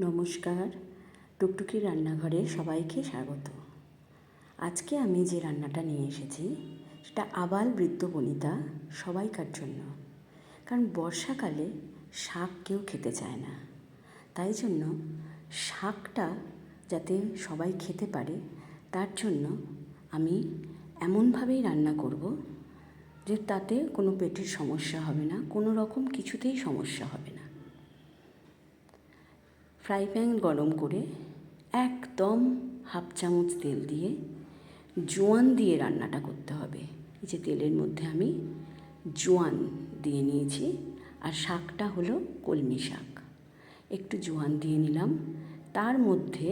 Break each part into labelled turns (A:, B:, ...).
A: নমস্কার। টুকটুকি রান্নাঘরে সবাইকে স্বাগত। আজকে আমি যে রান্নাটা নিয়ে এসেছি, সেটা আবাল বৃদ্ধ বনিতা সবাইকার জন্য। কারণ বর্ষাকালে শাক কেউ খেতে চায় না। তাই জন্য শাকটা যাতে সবাই খেতে পারে, তার জন্য আমি এমনভাবেই রান্না করব যে তাতে কোনো পেটের সমস্যা হবে না, কোনো রকম কিছুতেই সমস্যা হবে না। ফ্রাই প্যান গরম করে একদম হাফ চামচ তেল দিয়ে জোয়ান দিয়ে রান্নাটা করতে হবে। এই যে তেলের মধ্যে আমি জোয়ান দিয়ে নিয়েছি আর শাকটা হলো কলমি শাক। একটু জোয়ান দিয়ে নিলাম, তার মধ্যে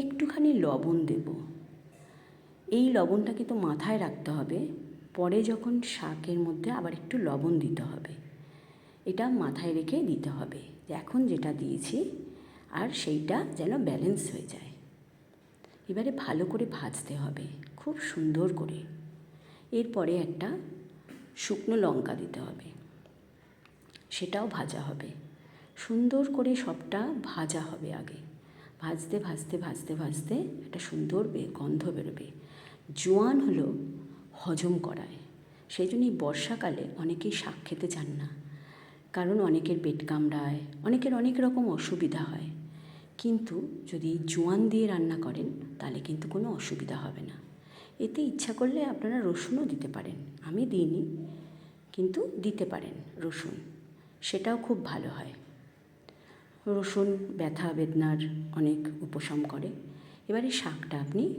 A: একটুখানি লবণ দেব। এই লবণটাকে তো মাথায় রাখতে হবে, পরে যখন শাকের মধ্যে আবার একটু লবণ দিতে হবে, এটা মাথায় রেখে দিতে হবে। এখন যেটা দিয়েছি আর সেইটা যেন ব্যালেন্স হয়ে যায়। এবারে ভালো করে ভাজতে হবে, খুব সুন্দর করে। এরপরে একটা শুকনো লঙ্কা দিতে হবে, সেটাও ভাজা হবে। সুন্দর করে সবটা ভাজা হবে আগে। ভাজতে ভাজতে ভাজতে ভাজতে একটা সুন্দর গন্ধ বেরোবে। জোয়ান হলো হজম করায়। সেই জন্যই বর্ষাকালে অনেকেই শাক খেতে চান না। কারণ অনেকের পেট কামড়ায়, অনেকের অনেক রকম অসুবিধা হয়। কিন্তু যদি জোয়ান দিয়ে রান্না করেন, তাহলে কিন্তু কোনো অসুবিধা হবে না। এতে ইচ্ছা করলে আপনারা রসুনও দিতে পারেন। আমি দিইনি, কিন্তু দিতে পারেন রসুন। সেটাও খুব ভালো হয়। রসুন ব্যথা, বেদনার অনেক উপশম করে। এবারে শাকটা আপনি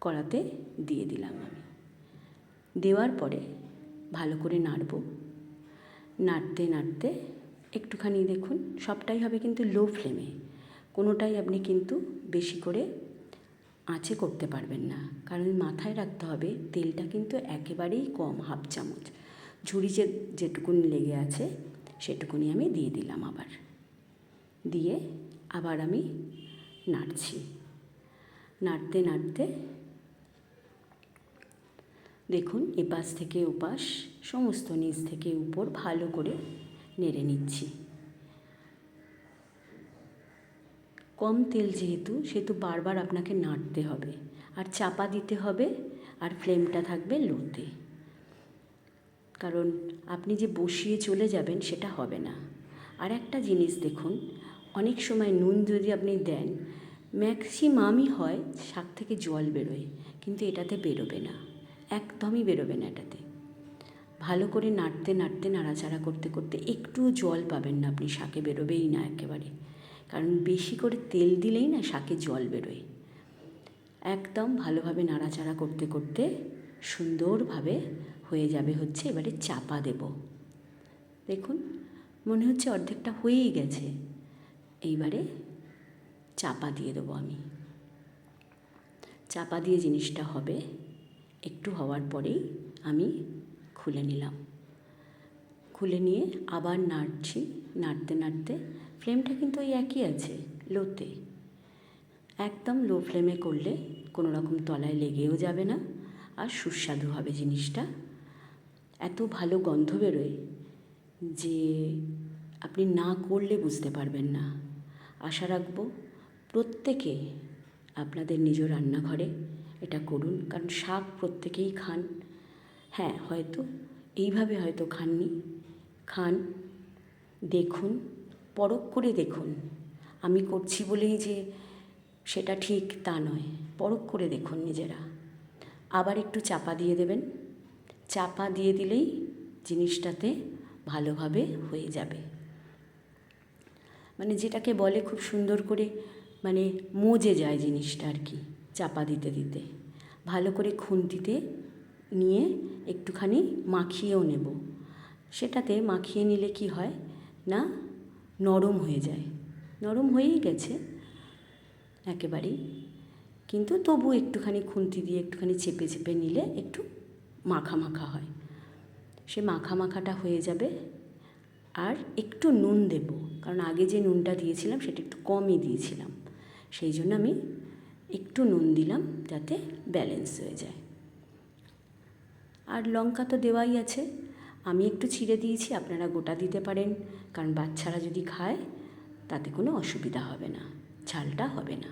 A: কড়াতে দিয়ে দিলাম আমি। দেওয়ার পরে ভালো করে নাড়ব। নাড়তে নাড়তে একটুখানি দেখুন, সবটাই হবে কিন্তু লো ফ্লেমে কোনোটাই আপনি কিন্তু বেশি করে আঁচে করতে পারবেন না। কারণ মাথায় রাখতে হবে, তেলটা কিন্তু একেবারেই কম, হাফ চামচ। ঝুড়ি যে, যেটুকুনি লেগে আছে, সেটুকুনি আমি দিয়ে দিলাম আবার। দিয়ে আবার আমি নাড়ছি। নাড়তে নাড়তে দেখুন, এপাশ থেকে ওপাশ, সমস্ত নিচ থেকে উপর ভালো করে নেড়ে নিচ্ছি। কম তেল যেহেতু, সেহেতু বারবার আপনাকে নাড়তে হবে। আর চাপা দিতে হবে, আর ফ্লেমটা থাকবে লোতে। কারণ আপনি যে বসিয়ে চলে যাবেন, সেটা হবে না। আর একটা জিনিস দেখুন, অনেক সময় নুন যদি আপনি দেন, ম্যাক্সিমামই হয় শাক থেকে জল বেরোয়, কিন্তু এটাতে বেরোবে না। একদমই বেরোবে না এটাতে। ভালো করে নাড়তে নাড়তে, নাড়াচাড়া করতে করতে একটু জল পাবেন না আপনি, শাকে বেরোবেই না একেবারে। কারণ বেশি করে তেল দিলেই না শাকে জল বেরোয়। একদম ভালোভাবে নাড়াচাড়া করতে করতে সুন্দরভাবে হয়ে যাবে হচ্ছে, এবারে চাপা দেব। দেখুন, মনে হচ্ছে অর্ধেকটা হয়েই গেছে। এইবারে চাপা দিয়ে দেবো আমি। চাপা দিয়ে জিনিসটা হবে। একটু হওয়ার পরেই আমি খুলে নিলাম। খুলে নিয়ে আবার নাড়ছি, নাড়তে নাড়তে। ফ্লেমটা কিন্তু ওই একই আছে, লোতে। একদম লো ফ্লেমে করলে কোনো রকম তলায় লেগেও যাবে না আর সুস্বাদু হবে জিনিসটা। এত ভালো গন্ধ বেরোয় যে আপনি না করলে বুঝতে পারবেন না। আশা রাখব প্রত্যেকে আপনাদের নিজ রান্নাঘরে এটা করুন, কারণ শাক প্রত্যেকেই খান। হ্যাঁ হয়তো। এইভাবে হয়তো খাননি। খান, দেখুন, পরখ করে দেখুন। আমি করছি বলেই যে সেটা ঠিক তা নয়। পরখ করে দেখুন নিজেরা। আবার একটু চাপা দিয়ে দেবেন। চাপা দিয়ে দিলেই জিনিসটাতে ভালোভাবে হয়ে যাবে। মানে যেটাকে বলে খুব সুন্দর করে মানে মজে যায় জিনিসটা আর কি, চাপা দিতে দিতে। ভালো করে খুন্তিতে নিয়ে একটুখানি মাখিয়েও নেব। সেটাতে মাখিয়ে নিলে কি হয় না, নরম হয়ে যায়। নরম হয়েই গেছে একেবারেই। কিন্তু তবু একটুখানি খুন্তি দিয়ে একটুখানি চেপে চেপে নিলে একটু মাখা মাখা হয়। সে মাখা মাখাটা হয়ে যাবে। আর একটু নুন দেব, কারণ আগে যে নুনটা দিয়েছিলাম সেটা একটু কমই দিয়েছিলাম। সেই জন্য আমি একটু নুন দিলাম যাতে ব্যালেন্স হয়ে যায়। আর লঙ্কা তো দেওয়াই আছে। আমি একটু ছিঁড়ে দিয়েছি, আপনারা গোটা দিতে পারেন। কারণ বাচ্চারা যদি খায়, তাতে কোনো অসুবিধা হবে না, ঝালটা হবে না।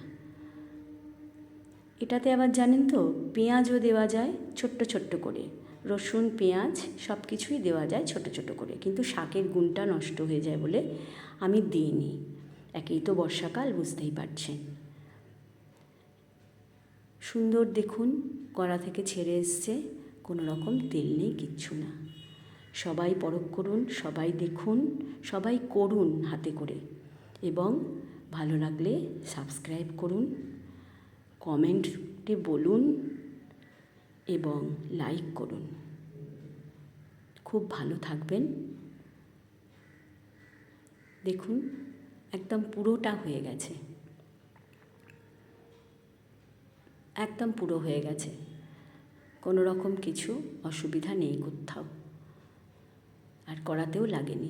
A: এটাতে আবার জানেন তো, পেঁয়াজও দেওয়া যায় ছোট্ট ছোট্ট করে। রসুন, পেঁয়াজ সব কিছুই দেওয়া যায় ছোট ছোট করে। কিন্তু শাকের গুণটা নষ্ট হয়ে যায় বলে আমি দিইনি। একেই তো বর্ষাকাল, বুঝতেই পারছেন। সুন্দর দেখুন, কড়া থেকে ছেড়ে এসছে। কোনো রকম তেল নেই, কিচ্ছু না। সবাই পরখ করুন, সবাই দেখুন, সবাই করুন হাতে করে। এবং ভালো লাগলে সাবস্ক্রাইব করুন, কমেন্টে বলুন এবং লাইক করুন। খুব ভালো থাকবেন। দেখুন, একদম পুরোটা হয়ে গেছে। একদম পুরো হয়ে গেছে। কোনো রকম কিছু অসুবিধা নেই কোথাও। আর করাতেও লাগেনি।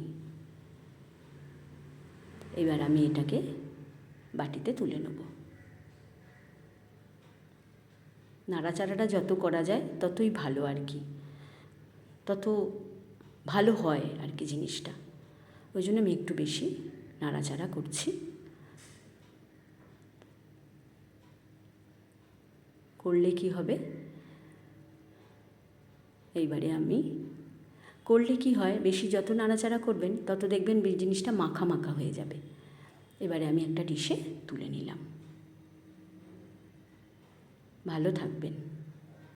A: এবার আমি এটাকে বাটিতে তুলে নেব। নাড়াচাড়াটা যত করা যায়, ততই ভালো আর কি। তত ভালো হয় আর কি জিনিসটা। ওই জন্য আমি একটু বেশি নাড়াচাড়া করছি। করলে কি হবে? এইবারে আমি। করলে কি হয়, বেশি যত নাড়াচাড়া করবেন, তত দেখবেন জিনিসটা মাখা মাখা হয়ে যাবে। এবারে আমি একটা ডিশে তুলে নিলাম। ভালো থাকবেন।